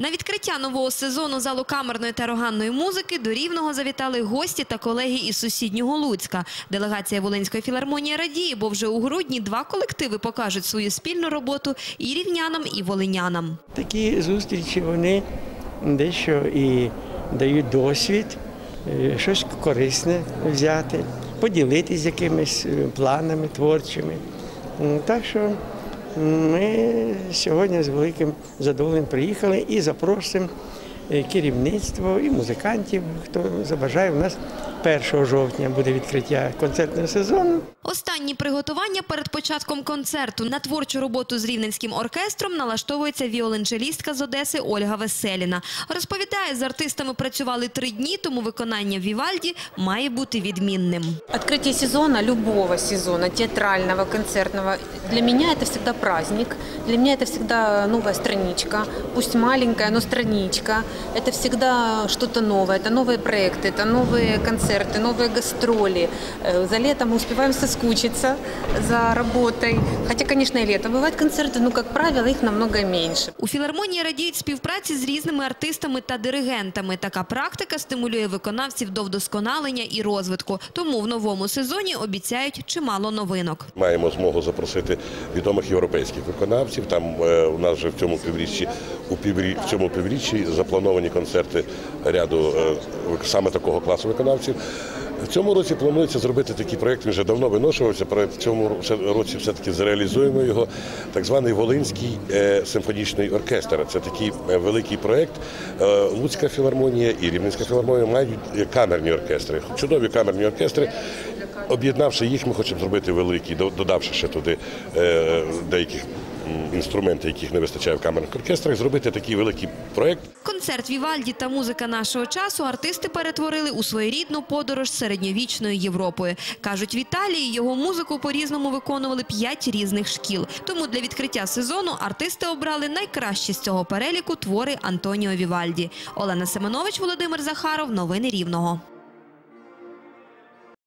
На відкриття нового сезону залу камерної та органної музики до Рівного завітали гості та колеги із сусіднього Луцька. Делегація Волинської філармонії радіє, бо вже у грудні два колективи покажуть свою спільну роботу і рівнянам, і волинянам. Такі зустрічі вони дещо і дають досвід, е, щось корисне взяти, поділитися якимись е, планами творчими. Так що ми сьогодні з великим задоволенням приїхали і запросимо е, керівництво і музикантів, хто забажає. в нас 1 жовтня буде відкриття концертного сезону. Останні приготування перед початком концерту на творчу роботу з рівненським оркестром налаштовується віолончелістка з Одеси Ольга Веселіна. Розповідає, з артистами працювали три дні, тому виконання Вівальді має бути відмінним. Открытие сезона, любого сезона, театрального, концертного, для меня это всегда праздник, для меня это всегда новая страничка, пусть маленькая, но страничка. Это всегда что-то новое, это новые проекты, это новые концерты, новые гастроли. Э, За летом мы успеваем соскучиться за работой. Хотя, конечно, и летом бывают концерты, но, как правило, их намного меньше. У філармонії радіють співпраці з різними артистами та диригентами. Така практика стимулює виконавців до вдосконалення і розвитку. Тому в новому сезоні обіцяють чимало новинок. Маємо змогу запросити відомих європейських виконавців. Там е, у нас вже в цьому півріччі у піврі, в цьому півріччі заплановані концерти ряду е, саме такого класу виконавців. В цьому році планується зробити такий проєкт, він вже давно виношувався. проект в цьому році все-таки зреалізуємо його. Так званий Волинський е, симфонічний оркестр. Це такий е, великий проєкт. Луцька філармонія і Рівненська філармонія мають камерні оркестри, чудові камерні оркестри. Об'єднавши їх, ми хочемо зробити великий, додавши ще туди деяких м, інструментів, яких не вистачає в камерних оркестрах, зробити такий великий проєкт. Концерт Вівальді та музика нашого часу артисти перетворили у своєрідну подорож середньовічною Європою. Кажуть, в Італії його музику по-різному виконували п'ять різних шкіл. Тому для відкриття сезону артисти обрали найкращі з цього переліку твори Антоніо Вівальді. Олена Семенович, Володимир Захаров. Новини Рівного.